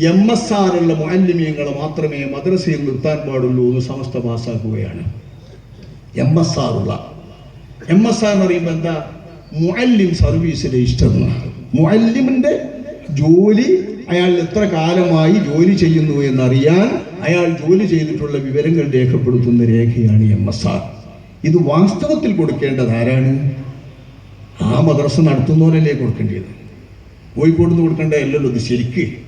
M S R ഉള്ള മുഅല്ലിമീങ്ങളെ മാത്രമേ മദ്രസയിൽ നിർത്താൻ പാടുള്ളൂ എന്ന് സമസ്ത പാസ്സാക്കുകയാണ്. എം എസ് ആർ ഉള്ള. എം എസ് ആർ എന്ന് പറയുമ്പോൾ എന്താ? മുഅല്ലിം സർവീസിലെ ഇഷ്ടം മുഅല്ലിമിന്റെ ജോലി അയാൾ എത്ര കാലമായി ജോലി ചെയ്യുന്നു എന്നറിയാൻ അയാൾ ജോലി ചെയ്തിട്ടുള്ള വിവരങ്ങൾ രേഖപ്പെടുത്തുന്ന രേഖയാണ് എം എസ് ആർ ഇത് വാസ്തവത്തിൽ കൊടുക്കേണ്ടത് ആരാണ്? ആ മദ്രസ നടത്തുന്നവരല്ലേ കൊടുക്കേണ്ടത്. കോഴിക്കോട് നിന്ന് കൊടുക്കേണ്ട അല്ലല്ലോ ഇത് ശരിക്ക്.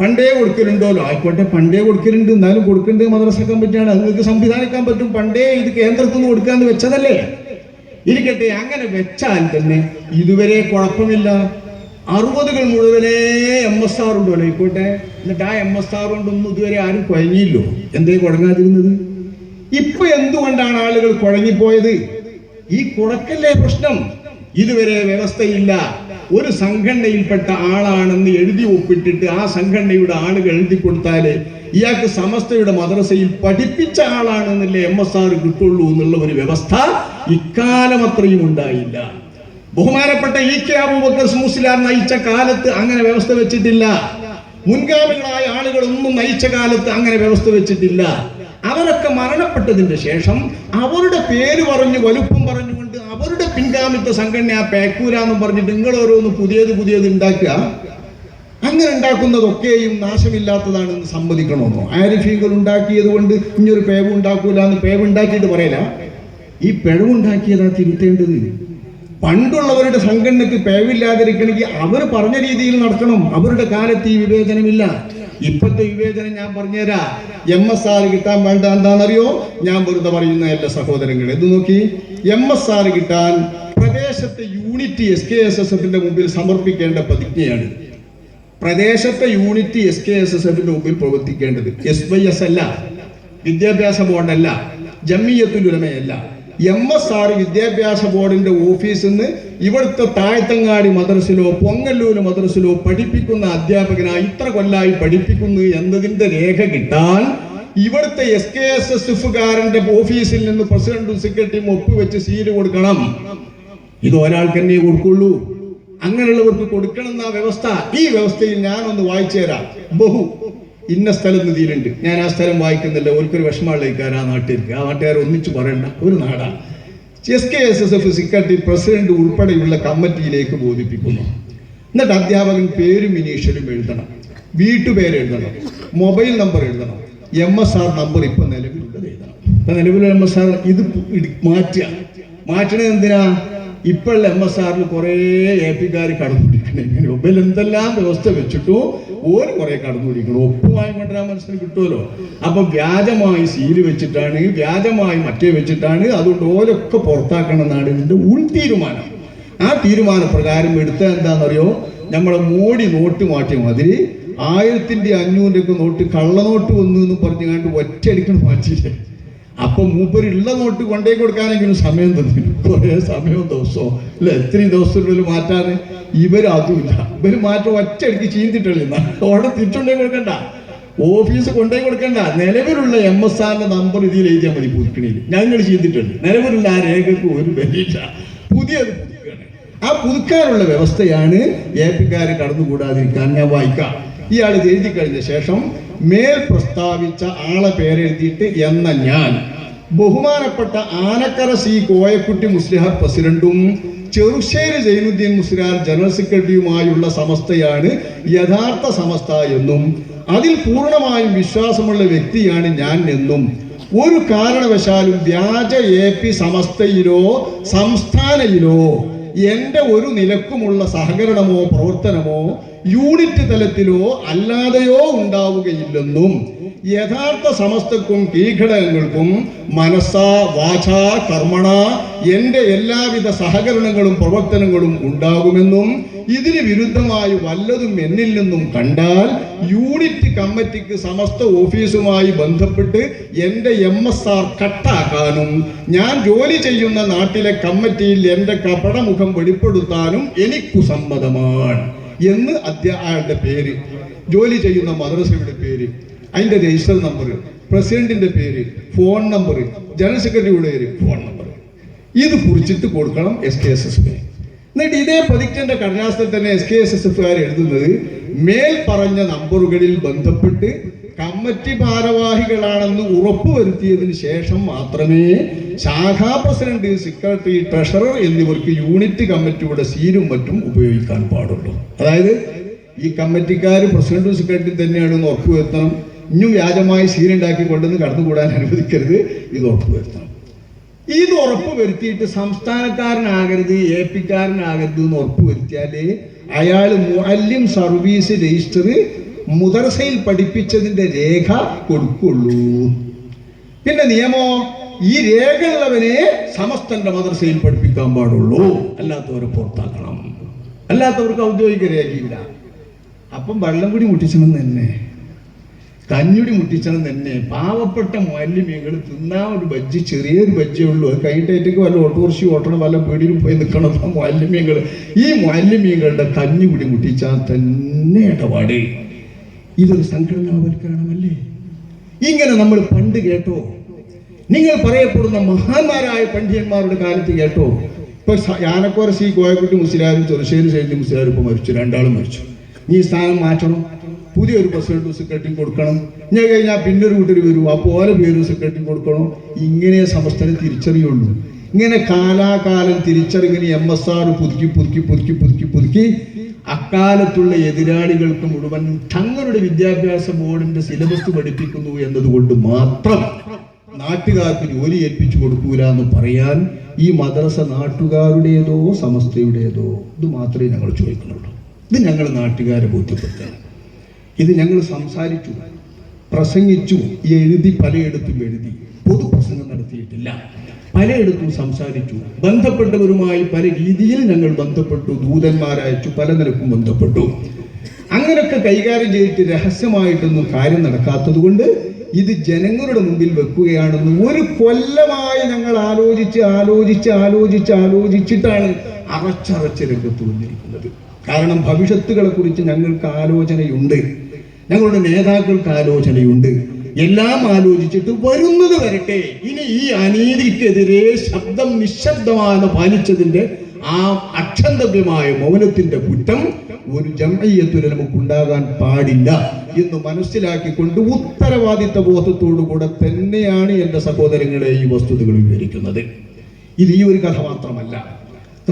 പണ്ടേ കൊടുക്കലുണ്ടല്ലോ ആയിക്കോട്ടെ പണ്ടേ കൊടുക്കലുണ്ട് എന്നാലും കൊടുക്കേണ്ടത് മദ്രസ കമ്മിറ്റിയാണ്. അത് നിങ്ങൾക്ക് സംവിധാനിക്കാൻ പറ്റും. പണ്ടേ ഇത് കേന്ദ്രത്തിൽ നിന്ന് കൊടുക്കാന്ന് വെച്ചതല്ലേ? ഇരിക്കട്ടെ അങ്ങനെ വെച്ചാൽ തന്നെ ഇതുവരെ കുഴപ്പമില്ല. അറുപതുകൾ മുഴുവനേ എം എസ് ആർ ഉണ്ടല്ലോ ആയിക്കോട്ടെ. എന്നിട്ട് ആ എം എസ് ആർ കൊണ്ടൊന്നും ഇതുവരെ ആരും കുഴങ്ങിയില്ലോ? എന്തേ കുഴങ്ങാതിരുന്നത്? ഇപ്പൊ എന്തുകൊണ്ടാണ് ആളുകൾ കുഴങ്ങിപ്പോയത്? ഈ കുഴക്കല്ലേ പ്രശ്നം. ഇതുവരെ വ്യവസ്ഥയില്ല. ഒരു സംഘടനയിൽപ്പെട്ട ആളാണെന്ന് എഴുതി ഒപ്പിട്ടിട്ട് ആ സംഘടനയുടെ ആളുകൾ എഴുതി കൊടുത്താൽ ഇയാൾക്ക് സമസ്തയുടെ മദ്രസയിൽ പഠിപ്പിച്ച ആളാണെന്നല്ലേ എം എസ് ആർ കിട്ടുള്ളൂ എന്നുള്ള ഒരു വ്യവസ്ഥ ഇക്കാലം അത്രയും ഉണ്ടായില്ല. ബഹുമാനപ്പെട്ട ഇ കെ അബൂബക്കർ നയിച്ച കാലത്ത് അങ്ങനെ വ്യവസ്ഥ വെച്ചിട്ടില്ല. മുൻഗാമികളായ ആളുകളൊന്നും നയിച്ച കാലത്ത് അങ്ങനെ വ്യവസ്ഥ വെച്ചിട്ടില്ല. അവരൊക്കെ മരണപ്പെട്ടതിന് ശേഷം അവരുടെ പേര് പറഞ്ഞു വലുപ്പം പറഞ്ഞുകൊണ്ട് അവരുടെ പിൻഗാമിത്വ സംഘടന ആ പേക്കൂര എന്ന് പറഞ്ഞിട്ട് നിങ്ങൾ ഓരോന്ന് പുതിയത് പുതിയത് ഉണ്ടാക്കുക. അങ്ങനെ ഉണ്ടാക്കുന്നതൊക്കെയും നാശമില്ലാത്തതാണെന്ന് സമ്മതിക്കണമെന്നോ ആരിഫീകൾ ഉണ്ടാക്കിയത് കൊണ്ട് ഇനിയൊരു പേവ് ഉണ്ടാക്കൂല എന്ന് പേവ് ഉണ്ടാക്കിയിട്ട് പറയല. ഈ പിഴവുണ്ടാക്കിയതാ തിരുത്തേണ്ടത്. പണ്ടുള്ളവരുടെ സംഘടനയ്ക്ക് പേവില്ലാതിരിക്കണമെങ്കിൽ അവർ പറഞ്ഞ രീതിയിൽ നടക്കണം അവരുടെ കാലത്ത് ഈ വിവേചനമില്ല. ഇപ്പോഴത്തെ വിവേചനം ഞാൻ പറഞ്ഞുതരാ. എം എസ് ആർ കിട്ടാൻ വേണ്ട എന്താണെന്നറിയോ? ഞാൻ വെറുതെ പറയുന്ന എല്ലാ സഹോദരങ്ങളെ ഇത് നോക്കി. എം എസ് ആർ കിട്ടാൻ പ്രദേശത്തെ unity S K S S എഫിന്റെ മുമ്പിൽ സമർപ്പിക്കേണ്ട പ്രതിജ്ഞയാണ്. പ്രദേശത്തെ unity S K S S എഫിന്റെ മുമ്പിൽ പ്രവർത്തിക്കേണ്ടത് എസ് വൈ എസ് അല്ല വിദ്യാഭ്യാസ ബോർഡല്ല ജമ്മിയത്തുൽ ഉലമയല്ല. എം എസ് ആർ വിദ്യാഭ്യാസ ബോർഡിന്റെ ഓഫീസിൽ നിന്ന് ഇവിടുത്തെ താഴത്തങ്ങാടി മദ്രസിലോ പൊങ്ങല്ലൂര് മദ്രസിലോ പഠിപ്പിക്കുന്ന അധ്യാപകനായി ഇത്ര കൊല്ലായി പഠിപ്പിക്കുന്നു എന്നതിന്റെ രേഖ കിട്ടാൻ ഇവിടുത്തെ എസ് കെ എസ് എസ് എഫുകാരന്റെ ഓഫീസിൽ നിന്ന് പ്രസിഡന്റും സെക്രട്ടറിയും ഒപ്പുവെച്ച് സീൽ കൊടുക്കണം. ഇത് ഒരാൾക്ക് തന്നെ കൊടുക്കുള്ളൂ. അങ്ങനെയുള്ളവർക്ക് കൊടുക്കണം എന്ന വ്യവസ്ഥ. ഈ വ്യവസ്ഥയിൽ ഞാനൊന്ന് വായിച്ചു തരാം. ബഹു. ഇന്ന സ്ഥലം നിധിയിലുണ്ട് ഞാൻ ആ സ്ഥലം വായിക്കുന്നില്ല. ഓർക്കൊരു വിഷമമുള്ളേക്കാർ ആ നാട്ടിലേക്ക്. ആ നാട്ടുകാർ ഒന്നിച്ച് പറയണ്ട. ഒരു നാടാണ് S K S S F secretary president ഉൾപ്പെടെയുള്ള കമ്മിറ്റിയിലേക്ക് ബോധിപ്പിക്കുന്നു. എന്നിട്ട് അധ്യാപകൻ പേരും ഇനീഷ്യലും എഴുതണം. വീട്ടുപേര് എഴുതണം. മൊബൈൽ നമ്പർ എഴുതണം. എം എസ് ആർ നമ്പർ ഇപ്പൊ നിലവിലുള്ളത് എഴുതണം ഇപ്പൊ നിലവിലുള്ള എം എസ് ആർ ഇത് മാറ്റുക മാറ്റണത് എന്തിനാ? ഇപ്പോഴുള്ള എം എസ് ആറിൽ കുറേ എ പിക്കാർ കടന്നുപിടിക്കണം മൊബൈൽ എന്തെല്ലാം വ്യവസ്ഥ വെച്ചിട്ടോ ഓര് കുറെ കടന്നുപിടിക്കണം. ഒപ്പുമായി കൊണ്ടുവരാൻ മനസ്സിന് കിട്ടുമല്ലോ. അപ്പൊ വ്യാജമായി സീൽ വെച്ചിട്ടാണ് വ്യാജമായി മറ്റേ വെച്ചിട്ടാണ് അതുകൊണ്ട് ഓരൊക്കെ പുറത്താക്കണം എന്നാണ് ഇതിന്റെ ഉൾ തീരുമാനം. ആ തീരുമാനപ്രകാരം എടുത്ത എന്താണെന്നറിയോ? നമ്മളെ മോഡി നോട്ട് മാറ്റിയ മാതിരി ആയിരത്തിന്റെ അഞ്ഞൂറിന്റെ ഒക്കെ നോട്ട് കള്ളനോട്ട് വന്നു എന്ന് പറഞ്ഞു കണ്ട് ഒറ്റയടിക്കണം മാറ്റിയില്ലേ? അപ്പൊ മൂപ്പരുള്ള നോട്ട് കൊണ്ടേ കൊടുക്കാനെങ്കിലും സമയം തന്നിരുന്നു കുറേ സമയവും ദിവസവും അല്ലെ എത്രയും ദിവസത്തിനുള്ളിൽ മാറ്റാന് ഇവർ അതുമില്ല ഇവർ മാറ്റം ഒറ്റയടിക്ക് ചീന്തിട്ടുള്ള അവിടെ തിരിച്ചുകൊണ്ടേ കൊടുക്കണ്ട. ഓഫീസ് കൊണ്ടേ കൊടുക്കണ്ട. നിലവിലുള്ള എം എസ് ആറിന്റെ നമ്പർ ഇതിൽ എഴുതിയാൽ മതി പുതുക്കണിയിൽ ഞങ്ങൾ ചെയ്തിട്ടുണ്ട്. നിലവിലുള്ള ആ രേഖക്ക് ഒരു ബലിയില്ല. പുതിയത് ആ പുതുക്കാനുള്ള വ്യവസ്ഥയാണ് എ പിക്കാർ കടന്നുകൂടാതിരിക്കാൻ ഞാൻ വായിക്കാം. ഇയാൾ എഴുതി കഴിഞ്ഞ ശേഷം മേൽ പ്രസ്താവിച്ച ആളെ പേരെഴുതിയിട്ട് എന്ന ഞാൻ. ബഹുമാനപ്പെട്ട ആനക്കര സി കോയക്കുട്ടി മുസ്ലിഹർ പ്രസിഡന്റും ചെറുശ്ശേരി ജൈനുദ്ദീൻ മുസ്ലിയാർ ജനറൽ സെക്രട്ടറിയുമായുള്ള സമസ്തയാണ് യഥാർത്ഥ സമസ്ത എന്നും അതിൽ പൂർണമായും വിശ്വാസമുള്ള വ്യക്തിയാണ് ഞാൻ എന്നും. ഒരു കാരണവശാലും വ്യാജ എ പി സമസ്തയിലോ സംസ്ഥാനയിലോ എന്റെ ഒരു നിലക്കുമുള്ള സഹകരണമോ പ്രവർത്തനമോ യൂണിറ്റ് തലത്തിലോ അല്ലാതെയോ ഉണ്ടാവുകയില്ലെന്നും യഥാർത്ഥ സമസ്തക്കും കീഘടകങ്ങൾക്കും മനസ്സ വാച കർമ്മണ എന്റെ എല്ലാവിധ സഹകരണങ്ങളും പ്രവർത്തനങ്ങളും ഉണ്ടാകുമെന്നും ഇതിന് വിരുദ്ധമായി വല്ലതും എന്നിൽ നിന്നും കണ്ടാൽ യൂണിറ്റ് കമ്മിറ്റിക്ക് സമസ്ത ഓഫീസുമായി ബന്ധപ്പെട്ട് എന്റെ എം എസ് ആർ കട്ടാക്കാനും ഞാൻ ജോലി ചെയ്യുന്ന നാട്ടിലെ കമ്മിറ്റിയിൽ എന്റെ കപടമുഖം വെളിപ്പെടുത്താനും എനിക്കു സമ്മതമാണ്. എന്ന് അധ്യായുടെ പേര് ജോലി ചെയ്യുന്ന മദ്രസയുടെ പേര്. അതിന്റെ രജിസ്റ്റർ നമ്പർ പ്രസിഡന്റിന്റെ പേര് ഫോൺ നമ്പർ ജനറൽ സെക്രട്ടറിയുടെ പേര് ഫോൺ നമ്പർ ഇത് കുറിച്ചിട്ട് കൊടുക്കണം എസ് കെ എസ് എസ് എന്നിട്ട് ഇതേ പതിക്കന്റെ കടലാസിൽ തന്നെ എസ് കെ എസ് എസ് എഫുകാർ എഴുതുന്നത് മേൽ പറഞ്ഞ നമ്പറുകളിൽ ബന്ധപ്പെട്ട് കമ്മിറ്റി ഭാരവാഹികളാണെന്ന് ഉറപ്പുവരുത്തിയതിന് ശേഷം മാത്രമേ ശാഖാ പ്രസിഡന്റ് സെക്രട്ടറി ട്രഷറർ എന്നിവർക്ക് യൂണിറ്റ് കമ്മിറ്റിയുടെ സീലും മറ്റും ഉപയോഗിക്കാൻ പാടുള്ളൂ. അതായത് ഈ കമ്മിറ്റിക്കാർ പ്രസിഡന്റും സെക്രട്ടറി തന്നെയാണെന്ന് ഉറപ്പുവരുത്തണം. ഇനിയും വ്യാജമായി സീനുണ്ടാക്കി കൊണ്ടുവന്ന് കടന്നുകൂടാൻ അനുവദിക്കരുത്. ഇത് ഉറപ്പുവരുത്തണം. ഇത് ഉറപ്പ് വരുത്തിയിട്ട് സംസ്ഥാനക്കാരനാകരുത് എ പിക്കാരനാകരുത് എന്ന് ഉറപ്പ് വരുത്തിയാലേ അയാൾ മുഅല്ലിം സർവീസ് രജിസ്റ്റർ മുദർസയിൽ പഠിപ്പിച്ചതിന്റെ രേഖ കൊടുക്കുള്ളൂ. പിന്നെ നിയമോ ഈ രേഖ ഉള്ളവനെ സമസ്തന്റെ മദ്രസയിൽ പഠിപ്പിക്കാൻ പാടുള്ളൂ. അല്ലാത്തവരെ പുറത്താക്കണം. അല്ലാത്തവർക്ക് ഔദ്യോഗിക രേഖയില്ല. അപ്പം വെള്ളം കൂടി മുട്ടിച്ചണം തന്നെ. കഞ്ഞുടി മുട്ടിച്ചണം തന്നെ പാവപ്പെട്ട മല്യമീകൾ തിന്നാ ഒരു ബജ്ജി ചെറിയൊരു ബജ്ജേ ഉള്ളൂ. അത് കഴിഞ്ഞിട്ടേക്ക് വല്ല ഓട്ടോറിക്ഷ ഓട്ടണം വല്ല വീടിന് പോയി നിൽക്കണം മല്യമീകൾ ഈ മല്യമീകളുടെ കഞ്ഞുകുടി മുട്ടിച്ചാൽ തന്നെ ഇടപാട്. ഇതൊരു സംഘടനാവൽക്കരണമല്ലേ? ഇങ്ങനെ നമ്മൾ പണ്ട് കേട്ടോ. നിങ്ങൾ പറയപ്പെടുന്ന മഹാന്മാരായ പണ്ഡിതന്മാരുടെ കാലത്ത് കേട്ടോ. ഇപ്പൊ യാനക്കോര സി കോയക്കുട്ടി മുസ്ലിയാരും ചെറുശ്ശേരി ശൈലി മുസ്ലിയാരും ഇപ്പൊ മരിച്ചു. രണ്ടാളും മരിച്ചു. നീ സ്ഥാനം മാറ്റണം. പുതിയൊരു പ്രസിഡന്റ് സെക്രട്ടറി കൊടുക്കണം. ഞാൻ കഴിഞ്ഞാൽ പിന്നൊരു ഒരു കൂട്ടർ വരും. അപ്പോൾ ഓരോ പേര് സെക്രട്ടറി കൊടുക്കണം. ഇങ്ങനെ സമസ്തനെ തിരിച്ചറിയുള്ളൂ. ഇങ്ങനെ കാലാകാലം തിരിച്ചറിഞ്ഞ് എം എസ് ആർ പുതുക്കി പുതുക്കി പുതുക്കി പുതുക്കി പുതുക്കി അക്കാലത്തുള്ള എതിരാളികൾക്ക് മുഴുവൻ തങ്ങളുടെ വിദ്യാഭ്യാസ ബോർഡിന്റെ സിലബസ് പഠിപ്പിക്കുന്നു എന്നതുകൊണ്ട് മാത്രം നാട്ടുകാർക്ക് ജോലി ഏൽപ്പിച്ചു കൊടുക്കൂല എന്ന് പറയാൻ ഈ മദ്രസ നാട്ടുകാരുടേതോ സമസ്തയുടേതോ ഇത് മാത്രമേ ഞങ്ങൾ ചോദിക്കുന്നുള്ളൂ. ഇത് ഞങ്ങൾ നാട്ടുകാരെ ബോധ്യപ്പെടുത്താൻ ഇത് ഞങ്ങൾ സംസാരിച്ചു പ്രസംഗിച്ചു എഴുതി പലയിടത്തും എഴുതി. പൊതുപ്രസംഗം നടത്തിയിട്ടില്ല. പലയിടത്തും സംസാരിച്ചു. ബന്ധപ്പെട്ടവരുമായി പല രീതിയിൽ ഞങ്ങൾ ബന്ധപ്പെട്ടു. ദൂതന്മാരയച്ചു പല നിലക്കും ബന്ധപ്പെട്ടു. അങ്ങനെയൊക്കെ കൈകാര്യം ചെയ്തിട്ട് രഹസ്യമായിട്ടൊന്നും കാര്യം നടക്കാത്തത് കൊണ്ട് ഇത് ജനങ്ങളുടെ മുമ്പിൽ വെക്കുകയാണെന്ന് ഒരു കൊല്ലമായി ഞങ്ങൾ ആലോചിച്ച് ആലോചിച്ച് ആലോചിച്ച് ആലോചിച്ചിട്ടാണ് അറച്ചറച്ച് രംഗത്ത് വന്നിരിക്കുന്നത്. കാരണം ഭവിഷ്യത്തുകളെ കുറിച്ച് ഞങ്ങൾക്ക് ആലോചനയുണ്ട്. ഞങ്ങളുടെ നേതാക്കൾക്ക് ആലോചനയുണ്ട്. എല്ലാം ആലോചിച്ചിട്ട് വരുന്നത് വരട്ടെ. ഇനി ഈ അനീതിക്കെതിരെ ശബ്ദം നിശബ്ദമാണ് പാലിച്ചതിന്റെ ആ അക്ഷന്തവ്യമായ മൗനത്തിന്റെ കുറ്റം ഒരു ജമയ്യത്തിന് നമുക്ക് ഉണ്ടാകാൻ പാടില്ല എന്ന് മനസ്സിലാക്കിക്കൊണ്ട് ഉത്തരവാദിത്ത ബോധത്തോടുകൂടെ തന്നെയാണ് എന്റെ സഹോദരങ്ങളെ ഈ വസ്തുതകൾ വിവരിക്കുന്നത്. ഇത് ഈ ഒരു കഥ മാത്രമല്ല.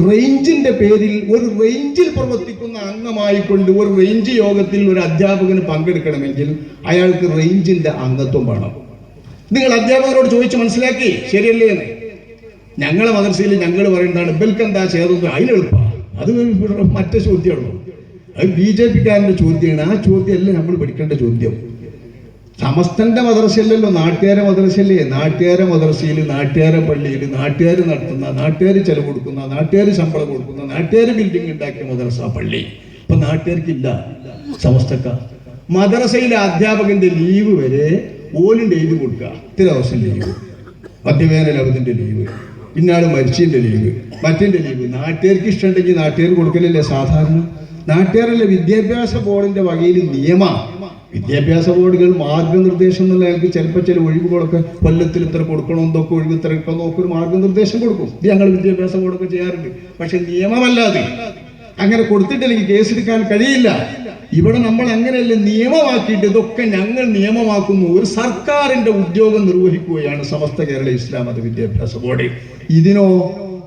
റേഞ്ചിന്റെ പേരിൽ ഒരു റേഞ്ചിൽ പ്രവർത്തിക്കുന്ന അംഗമായിക്കൊണ്ട് ഒരു റേഞ്ച് യോഗത്തിൽ ഒരു അധ്യാപകന് പങ്കെടുക്കണമെങ്കിൽ അയാൾക്ക് റേഞ്ചിന്റെ അംഗത്വം വേണം. നിങ്ങൾ അധ്യാപകരോട് ചോദിച്ച് മനസ്സിലാക്കി? ശരിയല്ലേ എന്ന്. ഞങ്ങളെ മദർസയിൽ ഞങ്ങൾ പറയുന്നതാണ് ഇബൽക്ക് എന്താ ചെയ്തത് അതിനെളുപ്പ അത് മറ്റേ ചോദ്യമുള്ളൂ അത് ബി ജെ പിക്കാരന്റെ ചോദ്യമാണ്. ആ ചോദ്യമല്ല നമ്മൾ പഠിക്കേണ്ട ചോദ്യം. സമസ്തന്റെ മദ്രസയല്ലല്ലോ നാട്ടുകാരെ മദ്രസയല്ലേ നാട്ടുകാരെ മദ്രസയിൽ നാട്ടുകാരെ പള്ളിയിൽ നാട്ടുകാർ നടത്തുന്ന നാട്ടുകാർ ചെലവ് കൊടുക്കുന്ന നാട്ടുകാർ ശമ്പളം കൊടുക്കുന്ന നാട്ടുകാർ ബിൽഡിംഗ് ഉണ്ടാക്കിയ മദ്രസ പള്ളി. ഇപ്പൊ നാട്ടുകാർക്കില്ല സമസ്തക്ക. മദ്രസയിലെ അധ്യാപകന്റെ ലീവ് വരെ ഓലിന്റെ എഴുതി കൊടുക്കുക. ഇത്ര ദിവസം ലീവ് മധ്യവേന അവധിന്റെ ലീവ് ഇന്നാൾ മരിച്ചിന്റെ ലീവ് മറ്റേന്റെ ലീവ് നാട്ടുകാർക്ക് ഇഷ്ടമുണ്ടെങ്കിൽ നാട്ടുകാർ കൊടുക്കലല്ലേ സാധാരണ? നാട്ടുകാരല്ലേ വിദ്യാഭ്യാസ ബോർഡിന്റെ വകയിൽ നിയമ. വിദ്യാഭ്യാസ ബോർഡുകൾ മാർഗനിർദ്ദേശം എന്നുള്ള ഞങ്ങൾക്ക് ചിലപ്പോൾ ചില ഒഴിവുകളൊക്കെ കൊല്ലത്തിൽ ഇത്ര കൊടുക്കണം എന്തൊക്കെ ഒഴിവ് ഇത്ര ഇപ്പം നോക്കി ഒരു മാർഗനിർദ്ദേശം കൊടുക്കും. ഇത് ഞങ്ങൾ വിദ്യാഭ്യാസ ബോർഡൊക്കെ ചെയ്യാറുണ്ട്. പക്ഷെ നിയമമല്ലാതെ അങ്ങനെ കൊടുത്തിട്ടില്ലെങ്കിൽ കേസെടുക്കാൻ കഴിയില്ല. ഇവിടെ നമ്മൾ അങ്ങനെയല്ല നിയമമാക്കിയിട്ട് ഇതൊക്കെ ഞങ്ങൾ നിയമമാക്കുന്നു. ഒരു സർക്കാരിന്റെ ഉദ്യോഗം നിർവഹിക്കുകയാണ് സമസ്ത കേരള ഇസ്ലാം മത വിദ്യാഭ്യാസ ബോർഡ്. ഇതിനോ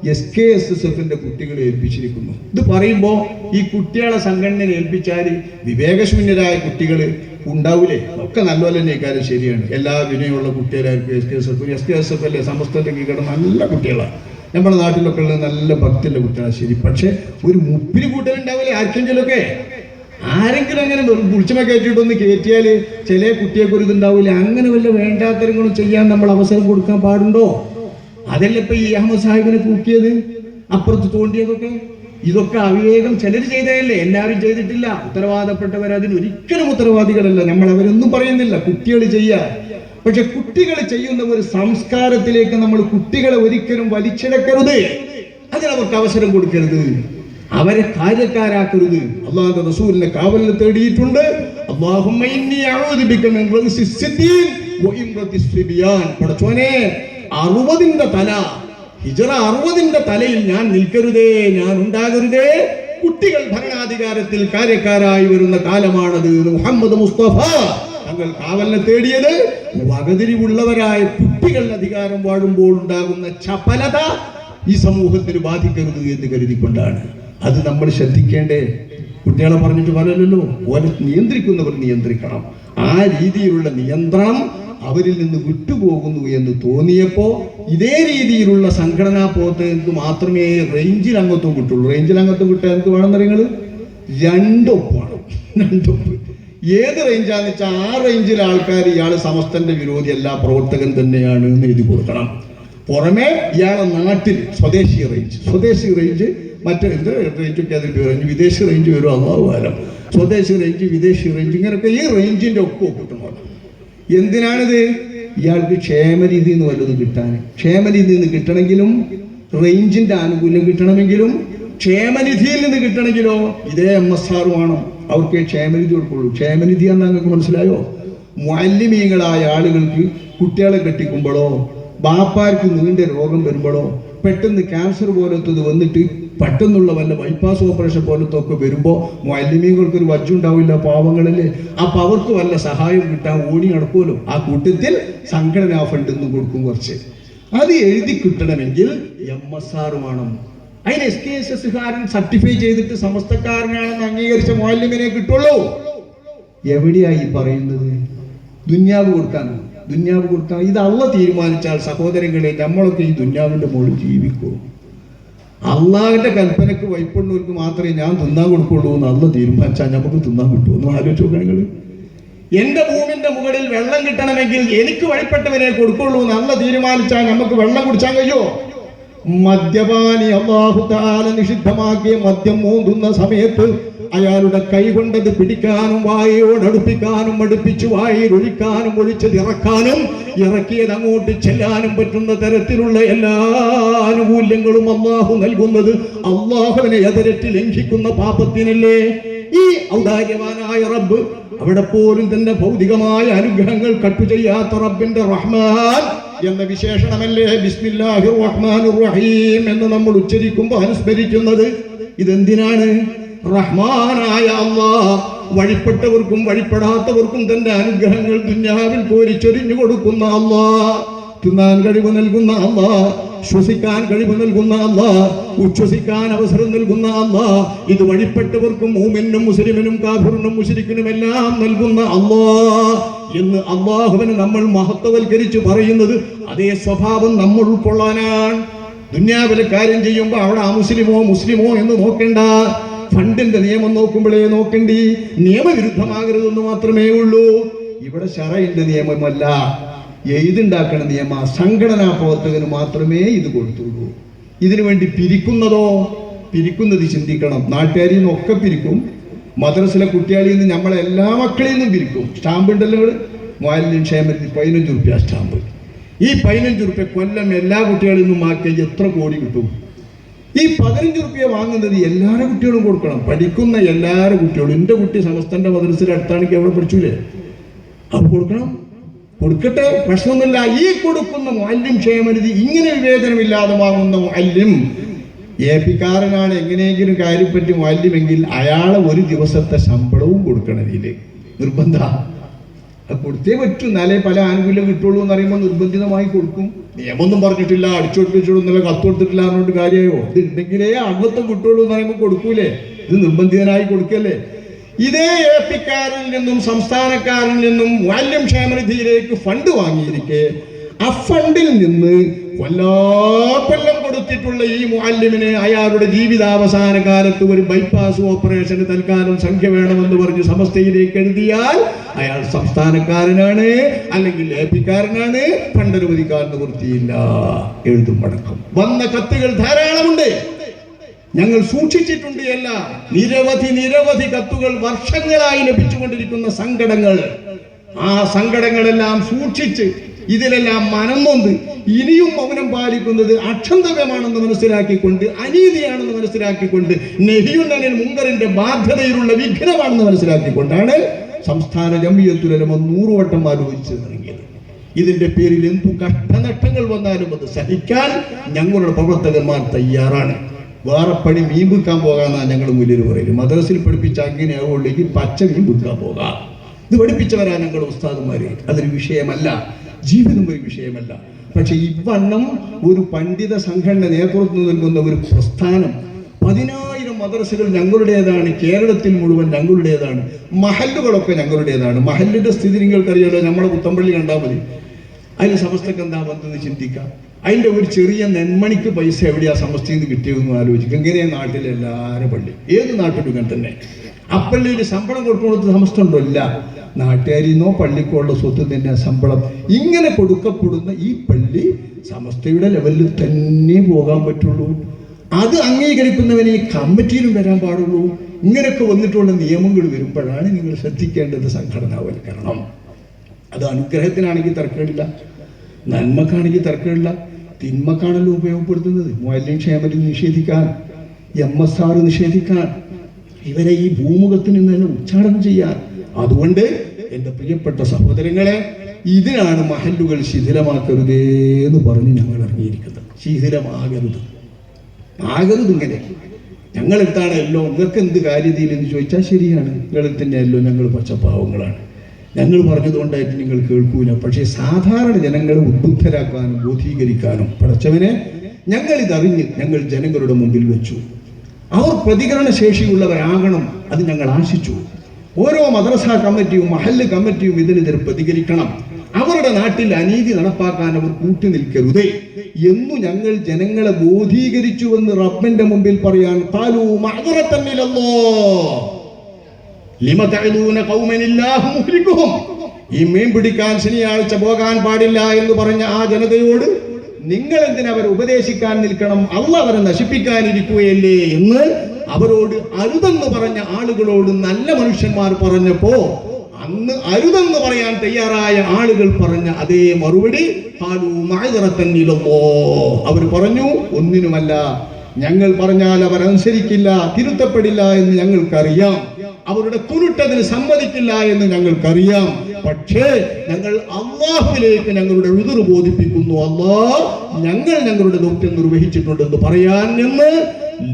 എസ് കെ എസ് എസ് എഫിന്റെ കുട്ടികളെ ഏൽപ്പിച്ചിരിക്കുന്നു. ഇത് പറയുമ്പോൾ ഈ കുട്ടികളെ സംഘടനയിൽ ഏൽപ്പിച്ചാൽ വിവേകശൂന്യരായ കുട്ടികൾ ഉണ്ടാവൂലേ? ഒക്കെ നല്ലപോലെ തന്നെ ഇക്കാര്യം ശരിയാണ്. എല്ലാ വിനയമുള്ള കുട്ടികളായിരിക്കും S K S F S K S F അല്ലേ? സമസ്തന്റെ കീഴ് നല്ല കുട്ടികളാണ്. നമ്മുടെ നാട്ടിലൊക്കെ ഉള്ള നല്ല ഭക്തിയുള്ള കുട്ടികളാണ് ശരി. പക്ഷെ ഒരു മുപ്പിരി കൂട്ടലുണ്ടാവില്ലേ ആർക്കെങ്കിലുമൊക്കെ? ആരെങ്കിലും അങ്ങനെ പുളിച്ചമ കയറ്റിയിട്ടൊന്ന് കയറ്റിയാൽ ചില കുട്ടിയൊക്കെ ഒരു ഇതുണ്ടാവില്ല? അങ്ങനെ വല്ല വേണ്ടാത്തരങ്ങളും ചെയ്യാൻ നമ്മൾ അവസരം കൊടുക്കാൻ പാടുണ്ടോ? അതല്ല ഇപ്പൊ ഈ അഹമ്മദ് സാഹിബിനെ കൂക്കിയത് അപ്പുറത്ത് തോണ്ടിയതൊക്കെ? ഇതൊക്കെ അവിവേകം ചിലർ ചെയ്തതല്ലേ? എല്ലാവരും ചെയ്തിട്ടില്ല. ഉത്തരവാദപ്പെട്ടവർ അതിന് ഒരിക്കലും ഉത്തരവാദികളല്ല. നമ്മൾ അവരൊന്നും പറയുന്നില്ല. കുട്ടികൾ ചെയ്യാ പക്ഷെ കുട്ടികൾ ചെയ്യുന്ന ഒരു സംസ്കാരത്തിലേക്ക് നമ്മൾ കുട്ടികളെ ഒരിക്കലും വലിച്ചിടക്കരുത്. അതിനവർക്ക് അവസരം കൊടുക്കരുത്. അവരെ കാര്യക്കാരാക്കരുത്. അള്ളാഹുന്റെ റസൂലിനെ കാവലിൽ തേടിയിട്ടുണ്ട്. ഇന്നി അഊദു ബിക മിൻ സിദ്ദീൻ വ ഫിബിയാൻ പടച്ചോനെ അറുപതിന്റെ തല. ഹിജറ അറുപതിന്റെ തലയിൽ ഞാൻ നിൽക്കരുതേ ഞാൻ ഉണ്ടാകരുതേ. കുട്ടികൾ ഭരണാധികാരത്തിൽ കാര്യക്കാരായി വരുന്ന കാലമാണത്. മുഹമ്മദ് മുസ്തഫ തങ്ങൾ കാവലിനെ തേടിയത്. വകതിരിവുള്ളവരായ കുട്ടികൾ അധികാരം വാഴുമ്പോൾ ഉണ്ടാകുന്ന ചപലത ഈ സമൂഹത്തിന് ബാധിക്കരുത് എന്ന് കരുതിക്കൊണ്ടാണ്. അത് നമ്മൾ ശ്രദ്ധിക്കേണ്ടേ. കുട്ടികളെ പറഞ്ഞിട്ട് പറയലല്ലോ ഓരെ നിയന്ത്രിക്കുന്നവർ നിയന്ത്രിക്കണം. ആ രീതിയിലുള്ള നിയന്ത്രണം അവരിൽ നിന്ന് വിട്ടുപോകുന്നു എന്ന് തോന്നിയപ്പോ ഇതേ രീതിയിലുള്ള സംഘടനാ പോകത്തേക്ക് മാത്രമേ റേഞ്ചിൽ അംഗത്വം കിട്ടുള്ളൂ. റേഞ്ചിൽ അംഗത്വം കിട്ടാൻ എന്ത് നിറങ്ങൾ രണ്ടൊപ്പ് വേണം. രണ്ടൊപ്പ് ഏത് റേഞ്ചാന്ന് വെച്ചാൽ ആ റേഞ്ചിലെ ആൾക്കാർ ഇയാൾ സമസ്തന്റെ വിരോധി എല്ലാ പ്രവർത്തകൻ തന്നെയാണ് എന്ന് എഴുതി കൊടുക്കണം. പുറമെ ഇയാളെ നാട്ടിൽ സ്വദേശി റേഞ്ച് സ്വദേശി റേഞ്ച് മറ്റേ എന്ത് റേഞ്ചൊക്കെ അതിന്റെ റേഞ്ച് വിദേശി റേഞ്ച് വരും അള്ളാഹു കാലം സ്വദേശി റേഞ്ച് വിദേശി റേഞ്ച് ഇങ്ങനെയൊക്കെ ഈ റേഞ്ചിന്റെ ഒക്കെ ഒപ്പിട്ടുണ്ടോ എന്തിനാണിത്? ഇയാൾക്ക് ക്ഷേമനിധി എന്ന് വല്ലതും കിട്ടാൻ. ക്ഷേമനിധി നിന്ന് കിട്ടണമെങ്കിലും റേഞ്ചിന്റെ ആനുകൂല്യം കിട്ടണമെങ്കിലും ക്ഷേമനിധിയിൽ നിന്ന് കിട്ടണമെങ്കിലോ ഇതേ എം എസ് ആർ വേണം. അവർക്ക് ക്ഷേമനിധി കൊടുക്കുള്ളൂ. ക്ഷേമനിധി എന്ന് നിങ്ങൾക്ക് മനസ്സിലായോ? മാലിന്യങ്ങളായ ആളുകൾക്ക് കുട്ടികളെ കെട്ടിക്കുമ്പോഴോ ബാപ്പാർക്ക് നീണ്ട രോഗം വരുമ്പോഴോ പെട്ടെന്ന് ക്യാൻസർ പോലത്തത് വന്നിട്ട് പെട്ടെന്നുള്ള വല്ല ബൈപ്പാസ് ഓപ്പറേഷൻ പോലത്തെ ഒക്കെ വരുമ്പോൾ മാലിന്യങ്ങൾക്ക് ഒരു വജ്ജുണ്ടാവില്ല പാവങ്ങളിൽ. അപ്പൊ അവർക്ക് വല്ല സഹായം കിട്ടാൻ ഓടി നടക്കുമല്ലോ. ആ കൂട്ടത്തിൽ സംഘടനാ ഫണ്ട് കൊടുക്കും കുറച്ച്. അത് എഴുതി കിട്ടണമെങ്കിൽ എം എസ് ആർ വേണം. അതിന് എസ് കെ എസ് എസ് കാരൻ സർട്ടിഫൈ ചെയ്തിട്ട് സമസ്തക്കാരനാണെന്ന് അംഗീകരിച്ച മാലിന്യമിനെ കിട്ടുള്ളൂ. എവിടെയായി പറയുന്നത്? ദുന്യാവ് കൊടുക്കാൻ ദുന്യാവ് കൊടുക്കാൻ ഇത് അള്ള തീരുമാനിച്ചാൽ സഹോദരങ്ങളെ നമ്മളൊക്കെ ഈ ദുന്യാവിന്റെ മുകളിൽ ജീവിക്കൂ. അള്ളാഹിന്റെ കൽപ്പനക്ക് വൈപ്പുള്ളവർക്ക് മാത്രമേ ഞാൻ തിന്നാൻ കൊടുക്കുള്ളൂ എന്ന് അള്ള തീരുമാനിച്ചാൽ നമുക്ക് തിന്നാൻ കിട്ടുമോ എന്ന് ആലോചിച്ചു നിങ്ങൾ എന്റെ ഭൂമിന്റെ മുകളിൽ വെള്ളം കിട്ടണമെങ്കിൽ എനിക്ക് വഴിപ്പെട്ടവനെ കൊടുക്കുള്ളൂ എന്ന് അള്ള തീരുമാനിച്ചാൽ നമുക്ക് വെള്ളം കുടിച്ചാൽ കഴിയോ? മദ്യപാനി അള്ളാഹു താല നിഷിദ്ധമാക്കിയ മദ്യം മൂന്നുന്ന സമയത്ത് അയാളുടെ കൈ കൊണ്ടത് പിടിക്കാനും വായയോട് അടുപ്പിക്കാനും അടുപ്പിച്ചു വായിൽ ഒഴിക്കാനും ഒഴിച്ചത് ഇറക്കാനും ഇറക്കിയത് അങ്ങോട്ട് ചെല്ലാനും പറ്റുന്ന തരത്തിലുള്ള എല്ലാ ആനുകൂല്യങ്ങളും അള്ളാഹു നൽകുന്നത് അള്ളാഹുവിനെ എതിരറ്റ് ലംഘിക്കുന്ന പാപത്തിനല്ലേ? ഈ ഔദാര്യവാനായ റബ്ബ് അവിടെ പോലും തന്റെ ഭൗതികമായ അനുഗ്രഹങ്ങൾ കട്ടു ചെയ്യാത്ത റബ്ബിന്റെ റഹ്മാൻ എന്ന വിശേഷണമല്ലേ? ബിസ്മില്ലാഹിർ റഹ്മാനിർ റഹീം എന്ന് നമ്മൾ ഉച്ചരിക്കുമ്പോൾ അനുസ്മരിക്കുന്നത്. ഇതെന്തിനാണ്? റഹ്മാനായ അള്ളാഹ് വഴിപ്പെട്ടവർക്കും വഴിപ്പെടാത്തവർക്കും തന്റെ അനുഗ്രഹങ്ങൾ ദുഞ്ഞാവിൽ കോരിച്ചൊരിഞ്ഞു കൊടുക്കുന്ന അള്ളാഹ് തിന്നാൻ കഴിവ് നൽകുന്ന അള്ളാ. ശ്വസിക്കാൻ കഴിവ് നൽകുന്ന അള്ളാ. ഉച്ഛ്വസിക്കാൻ അവസരം നൽകുന്ന അള്ളാ. ഇത് വഴിപ്പെട്ടവർക്കും മൂമിനും മുസ്ലിമിനും കാഫിറിനും മുസ്ലിക്കിനും എല്ലാം നൽകുന്ന അള്ളാ എന്ന് അള്ളാഹുവിനെ നമ്മൾ മഹത്വവൽക്കരിച്ച് പറയുന്നത് അതേ സ്വഭാവം നമ്മൾ ഉൾക്കൊള്ളാനാണ്. ദുന്യാവിലെ കാര്യം ചെയ്യുമ്പോൾ അവിടെ ആ മുസ്ലിമോ മുസ്ലിമോ എന്ന് നോക്കണ്ട. ഫണ്ടിന്റെ നിയമം നോക്കുമ്പോഴേ നോക്കണ്ടി. നിയമവിരുദ്ധമാകരുതെന്ന് മാത്രമേ ഉള്ളൂ. ഇവിടെ ഷറയിന്റെ നിയമമല്ല. എഴുതുണ്ടാക്കണ നിയമ സംഘടനാ പ്രവർത്തകന് മാത്രമേ ഇത് കൊടുത്തുള്ളൂ. ഇതിനു വേണ്ടി പിരിക്കുന്നതോ? പിരിക്കുന്നത് ചിന്തിക്കണം. നാട്ടുകാരിൽ നിന്നൊക്കെ പിരിക്കും. മദ്രസിലെ കുട്ടികളിൽ നിന്ന് നമ്മളെ എല്ലാ മക്കളിൽ നിന്നും പിരിക്കും. സ്റ്റാമ്പ് ഉണ്ടല്ലോ മൂവായിരം ക്ഷേമത്തിൽ പതിനഞ്ച് റുപ്യ സ്റ്റാമ്പ്. ഈ പതിനഞ്ച് റുപ്യ കൊല്ലം എല്ലാ കുട്ടികളിൽ നിന്നും ആക്കിയാൽ എത്ര കോടി കിട്ടും? ഈ പതിനഞ്ച് റുപ്യ വാങ്ങുന്നത് എല്ലാവരും കുട്ടികളും കൊടുക്കണം. പഠിക്കുന്ന എല്ലാവരും കുട്ടികളും. എന്റെ കുട്ടി സമസ്തന്റെ മദ്രസിൽ അടുത്താണെങ്കിൽ എവിടെ പഠിച്ചൂലേ? അത് കൊടുക്കണം. കൊടുക്കട്ടെ. പ്രശ്നമൊന്നുമില്ല. ഈ കൊടുക്കുന്ന മാല്യം ക്ഷേമനിധി ഇങ്ങനെ വിവേചനമില്ലാതെ വാങ്ങുന്ന മാല്യം ഏപ്പിക്കാരനാണ് എങ്ങനെയെങ്കിലും കാര്യപ്പറ്റി മാല്യമെങ്കിൽ അയാളെ ഒരു ദിവസത്തെ ശമ്പളവും കൊടുക്കണം ഇതിൽ കൊടുത്തേ പറ്റൂ. എന്നാലേ പല ആനുകൂല്യം കിട്ടുള്ളൂ എന്ന് പറയുമ്പോൾ നിർബന്ധിതമായി കൊടുക്കും. നിയമമൊന്നും പറഞ്ഞിട്ടില്ല അടിച്ചോട്ടിച്ചോടുന്നില്ല കത്ത് കൊടുത്തിട്ടില്ല എന്നുകൊണ്ട് കാര്യമായോ? ഇത് ഉണ്ടെങ്കിലേ അംഗത്വം കിട്ടുള്ളൂ എന്ന് പറയുമ്പോൾ കൊടുക്കൂലേ? ഇത് നിർബന്ധിതനായി കൊടുക്കല്ലേ? ഇതേ എ പിക്കാരിൽ നിന്നും സംസ്ഥാനക്കാരിൽ നിന്നും വാല്യം ക്ഷേമനിധിയിലേക്ക് ഫണ്ട് വാങ്ങിയിരിക്കെ. ആ ഫണ്ടിൽ നിന്ന് കൊല്ലാക്കൊല്ലം കൊടുത്തിട്ടുള്ള ഈ മുഅല്ലിമിനെ അയാളുടെ ജീവിതാവസാന കാലത്ത് ഒരു ബൈപ്പാസ് ഓപ്പറേഷന് തൽക്കാലം സംഖ്യ വേണമെന്ന് പറഞ്ഞ് സമസ്തയിലേക്ക് എഴുതിയാൽ അയാൾ സംസ്ഥാനക്കാരനാണ് അല്ലെങ്കിൽ ലേപ്പിക്കാരനാണ് ഫണ്ട് വൃത്തിയില്ല എഴുതും അടക്കം വന്ന കത്തുകൾ ധാരാളമുണ്ട്. ഞങ്ങൾ സൂക്ഷിച്ചിട്ടുണ്ട് അല്ല നിരവധി നിരവധി കത്തുകൾ വർഷങ്ങളായി ലഭിച്ചുകൊണ്ടിരിക്കുന്ന സങ്കടങ്ങൾ. ആ സങ്കടങ്ങളെല്ലാം സൂക്ഷിച്ച് ഇതിലെല്ലാം മനംനൊന്ത്. ഇനിയും മൗനം പാലിക്കുന്നത് അക്ഷന്തവ്യമാണെന്ന് മനസ്സിലാക്കിക്കൊണ്ട് അനീതിയാണെന്ന് മനസ്സിലാക്കിക്കൊണ്ട് നെഹിയുന്നനിൽ മുങ്കറിന്റെ ബാധ്യതയിലുള്ള വിഘ്നമാണെന്ന് മനസ്സിലാക്കിക്കൊണ്ടാണ് സംസ്ഥാന ജമ്മിയത്തുലമ നൂറുവട്ടം ആലോചിച്ച് തുടങ്ങിയത് ഇതിന്റെ പേരിൽ എന്തു കഷ്ടനഷ്ടങ്ങൾ വന്നാലും അത് സഹിക്കാൻ ഞങ്ങളുടെ പ്രവർത്തകന്മാർ തയ്യാറാണ്. വേറെ പണി മീൻ വിൽക്കാൻ പോകാമെന്നാണ് ഞങ്ങൾ മുന്നിൽ പറയൽ മദ്രസിൽ പഠിപ്പിച്ച അങ്ങനെയാവുള്ളെങ്കിൽ പച്ച മീൻ വിൽക്കാൻ പോകാം. ഇത് പഠിപ്പിച്ചവരാ ഞങ്ങളുടെ ഉസ്താദുമാര്. അതൊരു വിഷയമല്ല. ജീവിതം ഒരു വിഷയമല്ല. പക്ഷെ ഇവണ്ണം ഒരു പണ്ഡിത സംഘടന നേതൃത്വം നൽകുന്ന ഒരു പ്രസ്ഥാനം. പതിനായിരം മദ്രസകൾ ഞങ്ങളുടേതാണ്. കേരളത്തിൽ മുഴുവൻ ഞങ്ങളുടേതാണ്. മഹല്ലുകളൊക്കെ ഞങ്ങളുടേതാണ്. മഹല്ലിന്റെ സ്ഥിതി നിങ്ങൾക്കറിയാലോ നമ്മുടെ പുത്തമ്പള്ളി കണ്ടാൽ മതി. അതിന് സമസ്തക്ക് എന്താ വന്നത് ചിന്തിക്കാം. അതിന്റെ ഒരു ചെറിയ നെന്മണിക്ക് പൈസ എവിടെയാ സമസ്തയിൽ നിന്ന് കിട്ടിയതെന്ന് ആലോചിക്കും. എങ്ങനെയാണ് നാട്ടിലെ എല്ലാവരും പള്ളി? ഏത് നാട്ടിലും ഇങ്ങനെ തന്നെ. അപ്പള്ളിയിൽ ശമ്പളം കൊടുക്കുന്നത് സമസ്ത ഉണ്ടോ? ഇല്ല. നാട്ടുകാരിന്നോ പള്ളിക്കുള്ള സ്വത്ത് തന്നെ ശമ്പളം ഇങ്ങനെ കൊടുക്കപ്പെടുന്ന ഈ പള്ളി സമസ്തയുടെ ലെവലിൽ തന്നെ പോകാൻ പറ്റുള്ളൂ. അത് അംഗീകരിക്കുന്നവന് ഈ കമ്മിറ്റിയിലും വരാൻ പാടുള്ളൂ. ഇങ്ങനെയൊക്കെ വന്നിട്ടുള്ള നിയമങ്ങൾ വരുമ്പോഴാണ് നിങ്ങൾ ശ്രദ്ധിക്കേണ്ടത് സംഘടനാവൽക്കരണം. അത് അനുഗ്രഹത്തിനാണെങ്കിൽ തർക്കമില്ല. നന്മക്കാണെങ്കിൽ തർക്കമില്ല. തിന്മക്കാണല്ലോ ഉപയോഗപ്പെടുത്തുന്നത്. മൊയലിൻ ക്ഷേമത്തിൽ നിഷേധിക്കാൻ എം എസ് ആർ നിഷേധിക്കാൻ ഇവരെ ഈ ഭൂമുഖത്തിൽ നിന്ന് തന്നെ ഉച്ചാടനം ചെയ്യാൻ. അതുകൊണ്ട് എന്റെ പ്രിയപ്പെട്ട സഹോദരങ്ങളെ ഇതിനാണ് മഹല്ലുകൾ ശിഥിലമാക്കരുതേ എന്ന് പറഞ്ഞ് ഞങ്ങൾ ഇറങ്ങിയിരിക്കുന്നത്. ശിഥിലമാകരുത്. ആകരുത് ഇങ്ങനെ. ഞങ്ങൾ എന്താണല്ലോ നിങ്ങൾക്ക് എന്ത് കാര്യതയിൽ എന്ന് ചോദിച്ചാൽ ശരിയാണ്. നിങ്ങളിൽ തന്നെയല്ലോ ഞങ്ങൾ പച്ചപ്പാവങ്ങളാണ് ഞങ്ങൾ പറഞ്ഞതുകൊണ്ടായിട്ട് നിങ്ങൾ കേൾക്കൂല. പക്ഷേ സാധാരണ ജനങ്ങളെ ഉദ്ബുദ്ധരാക്കാനും ബോധീകരിക്കാനും പഠിച്ചവനെ ഞങ്ങൾ ഇതറിഞ്ഞ് ഞങ്ങൾ ജനങ്ങളുടെ മുമ്പിൽ വെച്ചു. അവർ പ്രതികരണ ശേഷിയുള്ളവരാകണം അത് ഞങ്ങൾ ആശിച്ചു. ഓരോ മദ്രസ കമ്മിറ്റിയും മഹല്ല് കമ്മിറ്റിയും ഇതിനെതിരെ പ്രതികരിക്കണം. അവരുടെ നാട്ടിൽ അനീതി നടപ്പാക്കാൻ അവർ കൂട്ടി നിൽക്കരുതേ. എന്നു ഞങ്ങൾ ജനങ്ങളെ ബോധീകരിച്ചു എന്ന് റബ്ബന്റെ മുമ്പിൽ പറയാൻ താലൂ ഈ മീൻ പിടിക്കാൻ ശനിയാഴ്ച പോകാൻ പാടില്ല എന്ന് പറഞ്ഞ ആ ജനതയോട് നിങ്ങൾ എന്തിനാ അവർ ഉപദേശിക്കാൻ നിൽക്കണം? അല്ല അവരെ നശിപ്പിക്കാനിരിക്കുകയല്ലേ എന്ന് അവരോട് അരുതെന്ന് പറഞ്ഞ ആളുകളോട് നല്ല മനുഷ്യന്മാർ പറഞ്ഞപ്പോ അന്ന് അരുതെന്ന് പറയാൻ തയ്യാറായ ആളുകൾ പറഞ്ഞ അതേ മറുപടി അവർ പറഞ്ഞു ഒന്നിനുമല്ല. ഞങ്ങൾ പറഞ്ഞാൽ അവർ അനുസരിക്കില്ല തിരുത്തപ്പെടില്ല എന്ന് ഞങ്ങൾക്കറിയാം. അവരുടെ കുരുട്ടതിന് സമ്മതിക്കില്ല എന്ന് ഞങ്ങൾക്കറിയാം. പക്ഷേ ഞങ്ങൾ അള്ളാഹിലേക്ക് ഞങ്ങളുടെ ഉതിർ ബോധിപ്പിക്കുന്നു. അള്ളാ ഞങ്ങൾ ഞങ്ങളുടെ ദൗത്യം നിർവഹിച്ചിട്ടുണ്ടെന്ന് പറയാൻ എന്ന്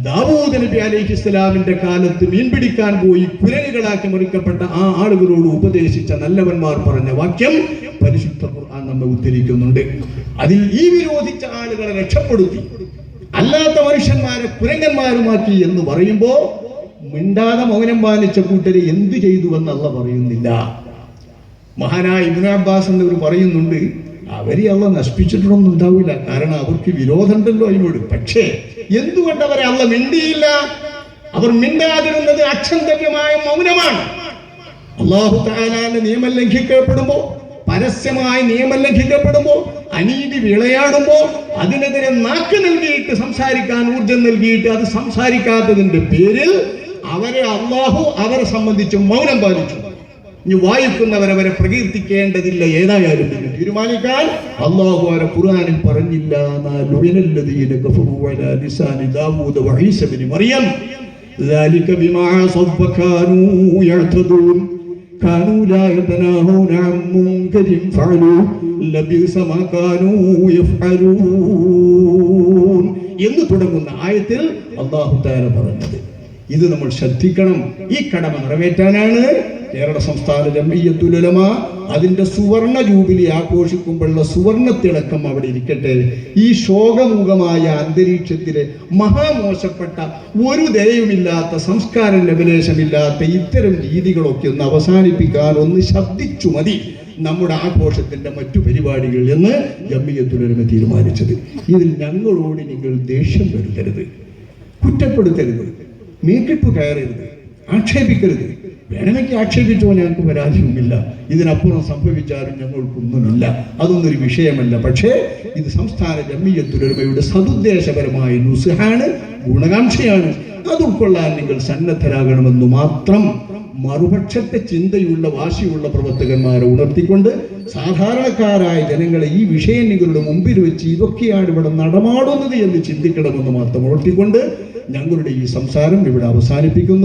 ദാവൂദ് നബി അലൈഹി ഇസ്ലാമിന്റെ കാലത്ത് മീൻ പിടിക്കാൻ പോയി കുരലുകളാക്കി മുറിക്കപ്പെട്ട ആ ആളുകളോട് ഉപദേശിച്ച നല്ലവന്മാർ പറഞ്ഞ വാക്യം പരിശുദ്ധ ഖുർആൻ നമ്മെ ഉദ്ധരിക്കുന്നുണ്ട്. അതിൽ ഈ വിരോധിച്ച ആളുകളെ രക്ഷപ്പെടുത്തി അല്ലാത്ത മനുഷ്യന്മാരെ കുരങ്ങന്മാരുമാക്കി എന്ന് പറയുമ്പോ മിണ്ടാതെ മൗനം പാലിച്ച കൂട്ടരെ എന്തു ചെയ്തു എന്നല്ല പറയുന്നില്ല. മഹാനായ ഇബ്നു അബ്ബാസ് എന്നിവർ പറയുന്നുണ്ട് അവരെ അള്ള നശിപ്പിച്ചിട്ടൊന്നും ഉണ്ടാവില്ല. കാരണം അവർക്ക് വിരോധമുണ്ടല്ലോ അതിനോട്. പക്ഷേ എന്തുകൊണ്ട് അവരെ അള്ള മിണ്ടിയില്ല? അവർ മിണ്ടാതിരുന്നത് അക്ഷന്തവ്യമായ മൗനമാണ്. അള്ളാഹു താലാന്റെ നിയമം ലംഘിക്കപ്പെടുമ്പോ പരസ്യമായി നിയമം ലംഘിക്കപ്പെടുമ്പോ അനീതി വിളയാടുമ്പോ അതിനെതിരെ നാക്ക് നൽകിയിട്ട് സംസാരിക്കാൻ ഊർജം നൽകിയിട്ട് അത് സംസാരിക്കാത്തതിന്റെ പേരിൽ അവരെ അള്ളാഹു അവരെ സംബന്ധിച്ച് മൗനം പാലിച്ചു ഇനി വായിക്കുന്നവരവരെ പ്രകീർത്തിക്കേണ്ടതില്ല ഏതായാലും എന്ന് തീരുമാനിക്കാൻ അള്ളാഹു അവരെ ഖുർആനിൽ പറഞ്ഞില്ല എന്നാൽ ലുഇനല്ലദീന കഫറു അലാ ലിസാനി ദാവൂദ വഈസ ഇബ്നു മറിയം ذلك بما عصوا فكانوا يعتدون كانوا لا يتناهون عن منكر فعلوا لبئس ما كانوا يفعلون എന്ന് തുടങ്ങുന്ന ആയത്തിൽ അള്ളാഹു താര പറഞ്ഞത് ഇത് നമ്മൾ ശ്രദ്ധിക്കണം. ഈ കടമ നിറവേറ്റാനാണ് കേരള സംസ്ഥാന ജമയ്യത്തുലമ അതിന്റെ സുവർണ ജൂബിലി ആഘോഷിക്കുമ്പോഴുള്ള സുവർണ തിളക്കം അവിടെ ഇരിക്കട്ടെ. ഈ ശോകമുഖമായ അന്തരീക്ഷത്തിലെ മഹാമോശപ്പെട്ട ഒരു ദയവുമില്ലാത്ത സംസ്കാരം ലബലേശമില്ലാത്ത ഇത്തരം രീതികളൊക്കെ ഒന്ന് അവസാനിപ്പിക്കാൻ ഒന്ന് ശബ്ദിച്ചു മതി. നമ്മുടെ ആഘോഷത്തിന്റെ മറ്റു പരിപാടികൾ എന്ന് ജമ്മിയത്തുലമ തീരുമാനിച്ചത്. ഇതിൽ ഞങ്ങളോട് നിങ്ങൾ ദേഷ്യം വരുത്തരുത്. കുറ്റപ്പെടുത്തരുത്. മേക്കിട്ട് കയറരുത് ആക്ഷേപിക്കരുത്. വേണമെങ്കിൽ ആക്ഷേപിച്ചോ ഞങ്ങൾക്ക് പരാതിയുമില്ല. ഇതിനപ്പുറം സംഭവിച്ചാലും ഞങ്ങൾക്കൊന്നുമില്ല. അതൊന്നൊരു വിഷയമല്ല. പക്ഷേ ഇത് സംസ്ഥാന ജമ്മിയത്തുരമയുടെ സതുദ്ദേശപരമായ നുസുഹാണ് ഗുണകാംക്ഷയാണ്. അത് ഉൾക്കൊള്ളാൻ നിങ്ങൾ സന്നദ്ധരാകണമെന്ന് മാത്രം മറുപക്ഷത്തെ ചിന്തയുള്ള വാശിയുള്ള പ്രവർത്തകന്മാരെ ഉണർത്തിക്കൊണ്ട് സാധാരണക്കാരായ ജനങ്ങളെ ഈ വിഷയം നിങ്ങളുടെ മുമ്പിൽ വെച്ച് ഇതൊക്കെയാണ് ഇവിടെ നടമാടുന്നത് എന്ന് ചിന്തിക്കണമെന്ന് മാത്രം ഉണർത്തിക്കൊണ്ട് ഞങ്ങളുടെ ഈ സംസാരം ഇവിടെ അവസാനിപ്പിക്കുന്നു.